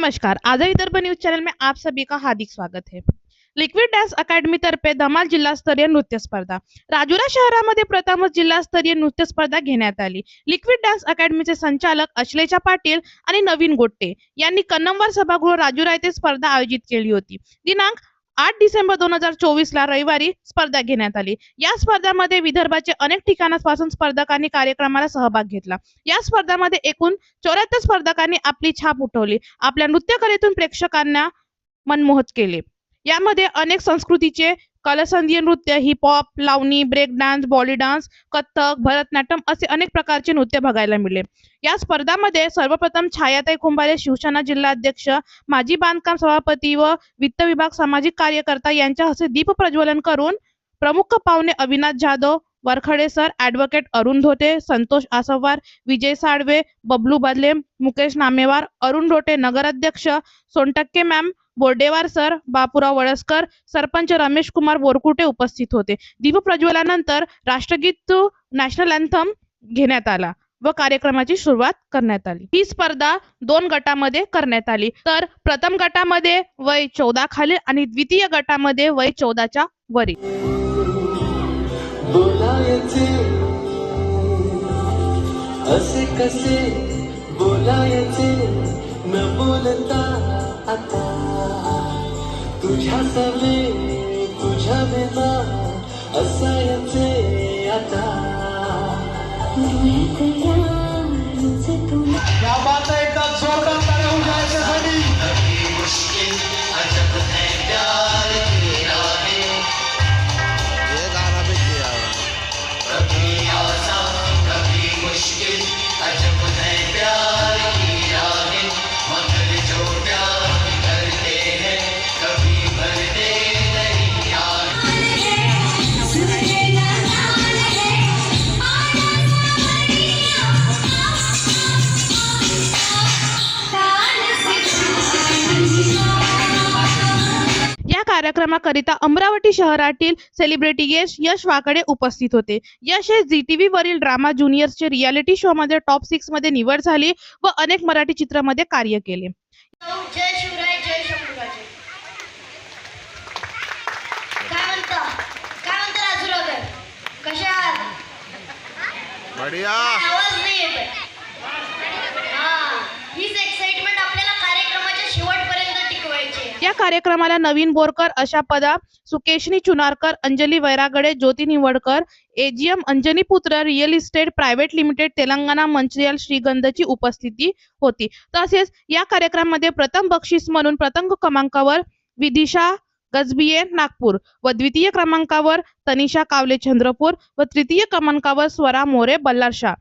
नमस्कार. आज Vidarbha news channel में आप सभी का हार्दिक स्वागत है. लिक्विड डान्स अकॅडमी तर्फे धमाल जिल्हास्तरीय नृत्य स्पर्धा. राजुरा शहरामध्ये प्रथमच जिल्हास्तरीय नृत्य स्पर्धा घेण्यात आली. लिक्विड डान्स अकॅडमीचे संचालक अश्लेषा पाटील आणि नवीन गोट्टे यांनी कन्नमवार सभागृह राजुरा येथे स्पर्धा आयोजित केली होती. दिनांक आठ डिसेंबर दोन हजार चोवीस ला रविवारी स्पर्धा घेण्यात आली. या स्पर्धामध्ये विदर्भाचे अनेक ठिकाणापासून स्पर्धकांनी कार्यक्रमाला सहभाग घेतला. या स्पर्धामध्ये एकूण चौऱ्याहत्तर स्पर्धकांनी आपली छाप उठवली. आपल्या नृत्यकलेतून प्रेक्षकांना मनमोहत केले. यामध्ये अनेक संस्कृतीचे कलसंधीय नृत्य hip hop Lavani break dance bolly dance Kathak Bharatanatyam असे अनेक प्रकारचे नृत्य बघायला मिळले. या स्पर्धामध्ये सर्वप्रथम छायाताई कुंभारे शिवसेना जिल्हाध्यक्ष माजी बांधकाम सभापती व वित्त विभाग सामाजिक कार्यकर्ता यांच्या हस्ते दीप प्रज्वलन करून प्रमुख पाहुणे अविनाश जाधव वरखडे सर ऍडव्होकेट अरुण धोते संतोष आसवार विजय साळवे बबलू बदले मुकेश नामेवार अरुण रोटे नगराध्यक्ष सोनटक्के मॅम बोर्डेवार सर बापूराव वळसकर सरपंच रमेश कुमार बोरकुटे उपस्थित होते. दीपप्रज्वलानंतर राष्ट्रगीत नॅशनल अँथम घेण्यात आला व कार्यक्रमाची सुरुवात करण्यात आली. ही स्पर्धा दोन गटामध्ये करण्यात आली. तर प्रथम गटामध्ये वय चौदा खालील आणि द्वितीय गटामध्ये वय चौदाच्या वरील बोलायचे. असे कसे बोलायचे न बोलता आता. तुझ्या सवे तुझ्या विना असायचे आता. या कार्यक्रमाकरिता अमरावती शहरातील सेलिब्रिटी यश यश वाकडे उपस्थित होते. यश हे झी टीव्ही वरील ड्रामा ज्युनियर्सचे रियालिटी शो मध्ये टॉप सिक्समध्ये निवड झाली व अनेक मराठी चित्रामध्ये कार्य केले. बढ़िया. आवाज नाही येत या कार्यक्रमाला नवीन बोरकर अशा पदा Sukeshani Chunarkar Anjali Vairagade Jyoti Nivadkar A G M Anjani Putra real estate private limited Telangana Mancherial श्रीगंधची उपस्थिती होती. तसेच या कार्यक्रमामध्ये प्रथम बक्षीस म्हणून प्रथम क्रमांकावर विदिशा गजबिये नागपूर व द्वितीय क्रमांकावर तनिषा कावले चंद्रपूर व तृतीय क्रमांकावर स्वरा मोरे बल्लारशा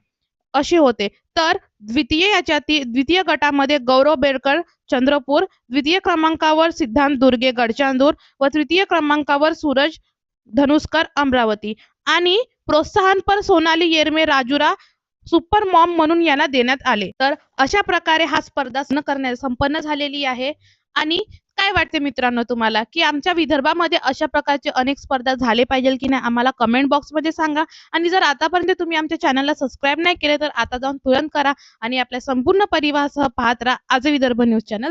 असे होते. तर द्वितीय याच्यातील द्वितीय गटामध्ये गौरव बेडकर चंद्रपूर द्वितीय क्रमांकावर सिद्धांत दुर्गे गडचांदूर व तृतीय क्रमांकावर सूरज धनुष्कर अमरावती. आणि प्रोत्साहनपर सोनाली येरमे राजुरा सुपर मॉम म्हणून यांना देण्यात आले. तर अशा प्रकारे हा स्पर्धा न करण्या संपन्न झालेली आहे. आणि काय वाटते मित्रांनो तुम्हाला? की आमच्या विदर्भामध्ये अशा प्रकारचे अनेक स्पर्धा झाले पाहिजे की नाही आम्हाला कमेंट बॉक्समध्ये सांगा. आणि जर आतापर्यंत तुम्ही आमच्या चॅनलला सबस्क्राईब नाही केले तर आता जाऊन तुरंत करा आणि आपल्या संपूर्ण परिवारासह पाहत राहा. आज विदर्भ न्यूज चॅनल